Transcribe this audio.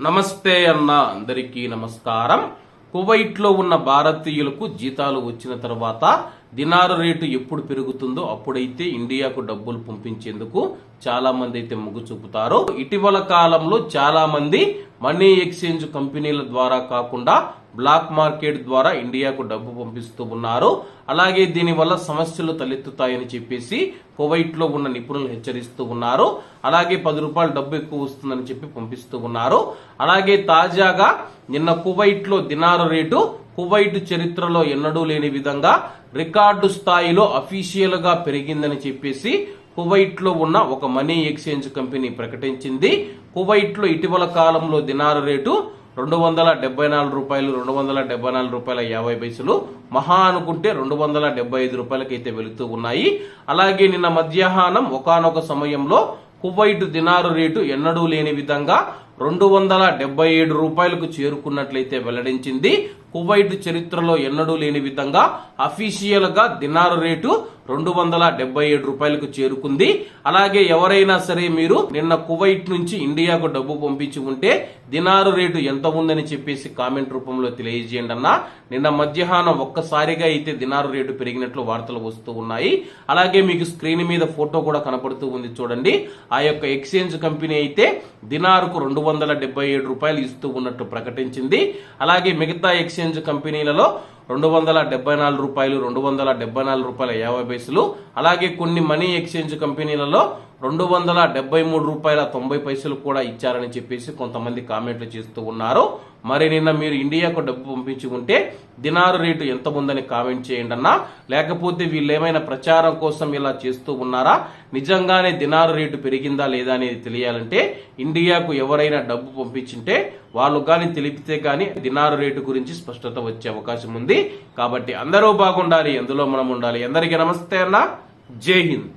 నమస్తే అన్న అందరికీ నమస్కారం. కువైట్లో ఉన్న భారతీయులకు జీతాలు వచ్చిన తర్వాత దినారు రేటు ఎప్పుడు పెరుగుతుందో అప్పుడైతే ఇండియాకు డబ్బులు పంపించేందుకు చాలా మంది అయితే మొగ్గు చూపుతారు. ఇటీవల కాలంలో చాలా మంది మనీ ఎక్స్చేంజ్ కంపెనీల ద్వారా కాకుండా బ్లాక్ మార్కెట్ ద్వారా ఇండియాకు డబ్బు పంపిస్తూ ఉన్నారు. అలాగే దీనివల్ల సమస్యలు తలెత్తుతాయని చెప్పేసి కువైట్లో ఉన్న నిపుణులు హెచ్చరిస్తూ ఉన్నారు. అలాగే పది రూపాయలు డబ్బు ఎక్కువ వస్తుందని చెప్పి పంపిస్తూ ఉన్నారు. అలాగే తాజాగా నిన్న కువైట్లో దినారు రేటు కువైట్ చరిత్రలో ఎన్నడూ లేని విధంగా రికార్డు స్థాయిలో అఫీషియల్గా పెరిగిందని చెప్పేసి కువైట్లో ఉన్న ఒక మనీ ఎక్స్చేంజ్ కంపెనీ ప్రకటించింది. కువైట్లో ఇటీవల కాలంలో దినారు రేటు రెండు వందల డెబ్బై నాలుగు రూపాయలు రెండు వందల డెబ్బై నాలుగు రూపాయల యాభై పైసలు మహా అనుకుంటే రెండు వందల డెబ్బై ఐదు రూపాయలకైతే వెళుతూ ఉన్నాయి. అలాగే నిన్న మధ్యాహ్నం ఒకానొక సమయంలో కువైట్ దినారు రేటు ఎన్నడూ లేని విధంగా రెండు వందల డెబ్బై ఏడు రూపాయలకు చేరుకున్నట్లయితే వెల్లడించింది. కువైట్ చరిత్రలో ఎన్నడూ లేని విధంగా అఫీషియల్గా దినారు రేటు రెండు వందల డెబ్బై ఏడు రూపాయలకు చేరుకుంది. అలాగే ఎవరైనా సరే మీరు నిన్న కువైట్ నుంచి ఇండియాకు డబ్బు పంపించి ఉంటే దినారు రేటు ఎంత ఉందని చెప్పేసి కామెంట్ రూపంలో తెలియజేయండి అన్న. నిన్న మధ్యాహ్నం ఒక్కసారిగా అయితే దినారు రేటు పెరిగినట్లు వార్తలు వస్తూ ఉన్నాయి. అలాగే మీకు స్క్రీన్ మీద ఫోటో కూడా కనపడుతూ ఉంది చూడండి. ఆ యొక్క ఎక్స్చేంజ్ కంపెనీ అయితే దినారుకు రెండు వందల డెబ్బై ఏడు రూపాయలు ఇస్తూ ఉన్నట్టు ప్రకటించింది. అలాగే మిగతా ఎక్స్చేంజ్ కంపెనీలలో రెండు వందల డెబ్బై నాలుగు రూపాయలు రెండు వందల డెబ్బై నాలుగు రూపాయల యాభై పైసలు. అలాగే కొన్ని మనీ ఎక్స్చేంజ్ కంపెనీలలో రెండు వందల డెబ్బై మూడు రూపాయల తొంభై పైసలు కూడా ఇచ్చారని చెప్పేసి కొంతమంది కామెంట్లు చేస్తూ ఉన్నారు. మరి నిన్న మీరు ఇండియాకు డబ్బు పంపించి ఉంటే దినారు రేటు ఎంత ఉందని కామెంట్ చేయండి అన్నా. లేకపోతే వీళ్ళు ఏమైనా ప్రచారం కోసం ఇలా చేస్తూ ఉన్నారా? నిజంగానే దినారు రేటు పెరిగిందా లేదా అనేది తెలియాలంటే ఇండియాకు ఎవరైనా డబ్బు పంపించింటే వాళ్ళు కానీ తెలిపితే కానీ దినారు రేటు గురించి స్పష్టత వచ్చే అవకాశం ఉంది. కాబట్టి అందరూ బాగుండాలి ఎందులో మనం ఉండాలి. అందరికీ నమస్తే అన్న. జై హింద్.